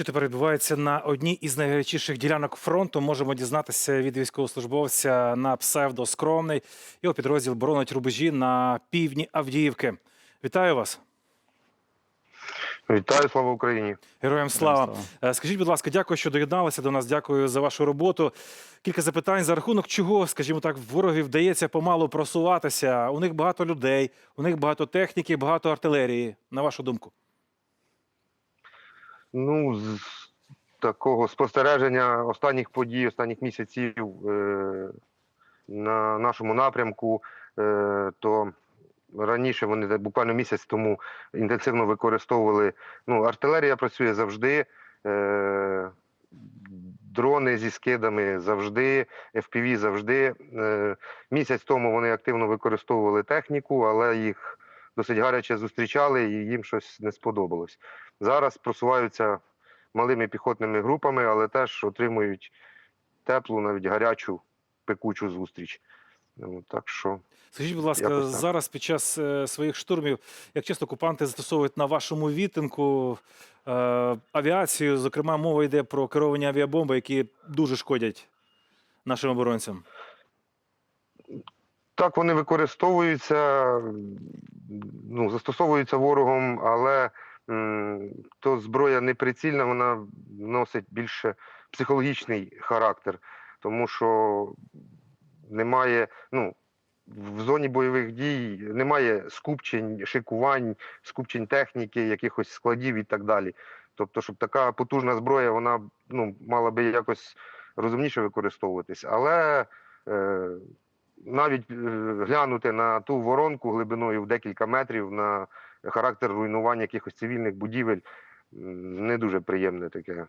Що тепер відбувається на одній із найгарячіших ділянок фронту? Можемо дізнатися від військовослужбовця на псевдо скромний. Його підрозділ боронить рубежі на півдні Авдіївки. Вітаю вас, Вітаю, слава Україні. героям слава. слава. Е, Скажіть, будь ласка, дякую, що доєдналися до нас. Дякую за вашу роботу. Кілька запитань за рахунок чого, скажімо так, ворогів вдається помалу просуватися. У них багато людей, у них багато техніки, багато артилерії. На вашу думку. Ну, з такого спостереження останніх подій, останніх місяців е, на нашому напрямку, е, то раніше вони буквально місяць тому інтенсивно використовували. Ну, артилерія працює завжди. Е, Дрони зі скидами завжди, FPV завжди. Місяць тому вони активно використовували техніку, але їх досить гаряче зустрічали і їм щось не сподобалось. Зараз просуваються малими піхотними групами, але теж отримують теплу, навіть гарячу, пекучу зустріч. Ну, так що Скажіть, будь ласка, зараз під час е, своїх штурмів, як часто окупанти застосовують на вашому відтинку е, авіацію, зокрема, мова йде про керовані авіабомби, які дуже шкодять нашим оборонцям. так вони використовуються, ну, застосовуються ворогом, але то зброя не прицільна, вона носить більше психологічний характер, тому що немає, ну, в зоні бойових дій немає скупчень, шикувань, скупчень техніки, якихось складів і так далі. Тобто, щоб така потужна зброя, вона ну, мала би якось розумніше використовуватись. Але е, навіть е, глянути на ту воронку глибиною в декілька метрів на характер руйнування якихось цивільних будівель не дуже приємне таке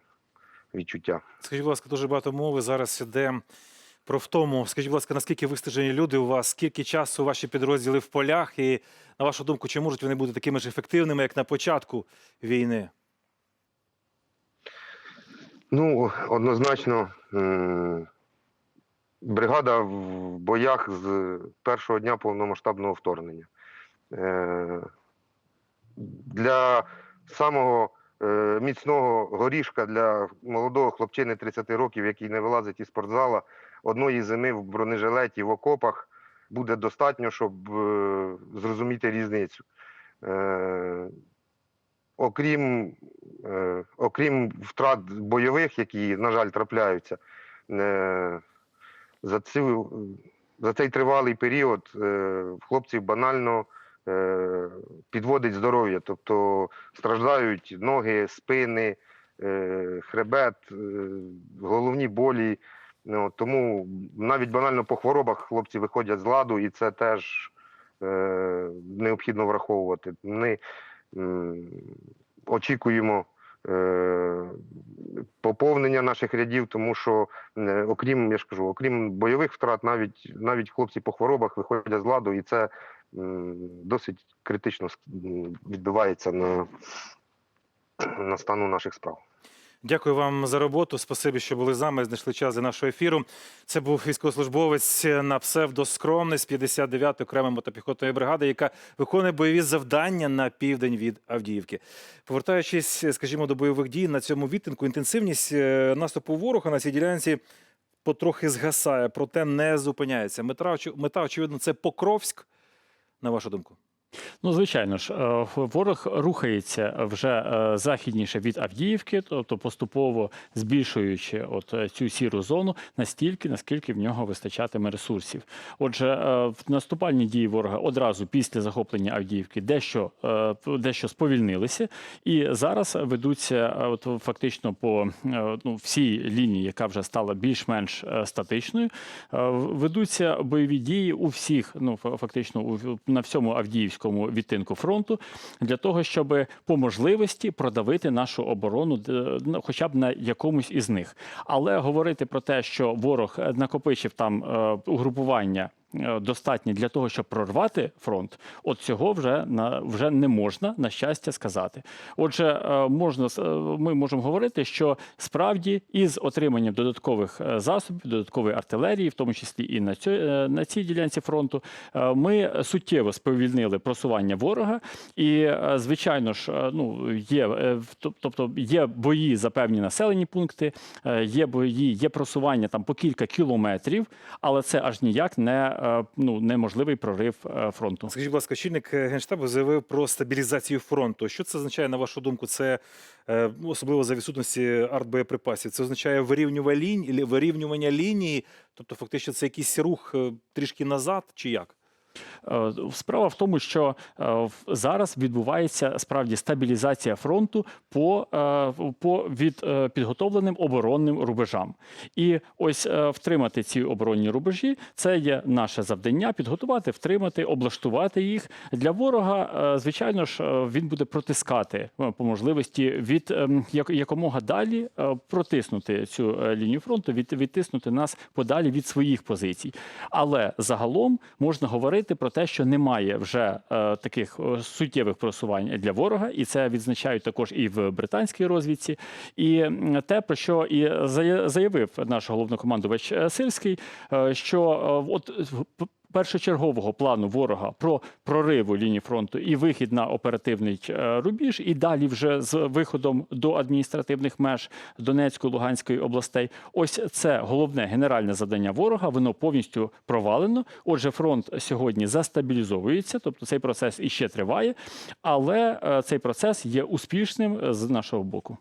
відчуття. Скажіть, будь ласка, дуже багато мови зараз іде про втому. Скажіть, будь ласка, наскільки вистежені люди у вас, скільки часу ваші підрозділи в полях, і на вашу думку, чи можуть вони бути такими ж ефективними, як на початку війни? Ну, однозначно, бригада в боях з першого дня повномасштабного вторгнення. Для самого е, міцного горішка для молодого хлопчини 30 років, який не вилазить із спортзала, одної зими в бронежилеті в окопах буде достатньо, щоб е, зрозуміти різницю. Е, Окрім окрім втрат бойових, які, на жаль, трапляються, за, цю, за цей тривалий період хлопців банально підводить здоров'я, тобто страждають ноги, спини, е, хребет, е, головні болі. Ну, тому навіть банально по хворобах хлопці виходять з ладу, і це теж е, необхідно враховувати. Ми очікуємо е, поповнення наших рядів, тому що е, окрім, я ж кажу, окрім бойових втрат, навіть навіть хлопці по хворобах виходять з ладу, і це досить критично відбувається на, на стану наших справ. Дякую вам за роботу. Спасибі, що були з нами, знайшли час для нашого ефіру. Це був військовослужбовець на псевдоскромний з 59-ї окремої мотопіхотної бригади, яка виконує бойові завдання на південь від Авдіївки. Повертаючись, скажімо, до бойових дій на цьому відтинку, інтенсивність е, наступу ворога на цій ділянці потрохи згасає, проте не зупиняється. Мета очевидно, це Покровськ. На вашу думку. Ну, звичайно ж, е, ворог рухається вже е, західніше від Авдіївки, тобто поступово збільшуючи от е, цю сіру зону настільки, наскільки в нього вистачатиме ресурсів. Отже, наступальні дії ворога одразу після захоплення Авдіївки дещо, дещо сповільнилися, і зараз ведуться от фактично по ну, всій лінії, яка вже стала більш-менш статичною. Ведуться бойові дії у всіх, ну фактично на всьому Авдіївському відтинку фронту для того, щоб по можливості продавити нашу оборону, ну, хоча б на якомусь із них. Але говорити про те, що ворог е, накопичив там е, угрупування е, достатні для того, щоб прорвати фронт, от цього вже на вже не можна на щастя сказати. Отже, е, можна е, ми можемо говорити, що справді із отриманням додаткових е, засобів, додаткової артилерії, в тому числі і на е, на цій ділянці фронту, е, ми суттєво сповільнили просування ворога. І е, звичайно ж, е, ну є е, тобто є бої за певні населені пункти, е, є бої, є просування там по кілька кілометрів, але це аж ніяк не е, ну неможливий прорив е, фронту. Скажіть, будь ласка, очільник е, генштабу заявив про стабілізацію фронту. Що це означає на вашу думку? Це е, ну, особливо за відсутності артбоєприпасів. Це означає вирівнювання лінії, тобто фактично це якийсь рух е, трішки назад, чи як? Е, Справа в тому, що е, зараз відбувається справді стабілізація фронту по, е, по від підготовленим оборонним рубежам. І ось втримати ці оборонні рубежі це є наше завдання: підготувати, втримати, облаштувати їх для ворога. Звичайно ж, він буде протискати по можливості від ем, якомога далі протиснути цю лінію фронту, від, відтиснути нас подалі від своїх позицій. Але загалом можна говорити про те, що немає вже е, таких е, суттєвих просувань для ворога, і це відзначають також і в британській розвідці. І те, про що і заявив наш головнокомандувач е, Сирський, що от першочергового плану ворога про прориву лінії фронту і вихід на оперативний е, рубіж, і далі вже з виходом до адміністративних меж Донецької, Луганської областей. Ось це головне генеральне завдання ворога. Воно повністю провалено. Отже, фронт сьогодні застабілізовується, тобто цей процес іще триває, але е, цей процес є успішним е, з нашого боку.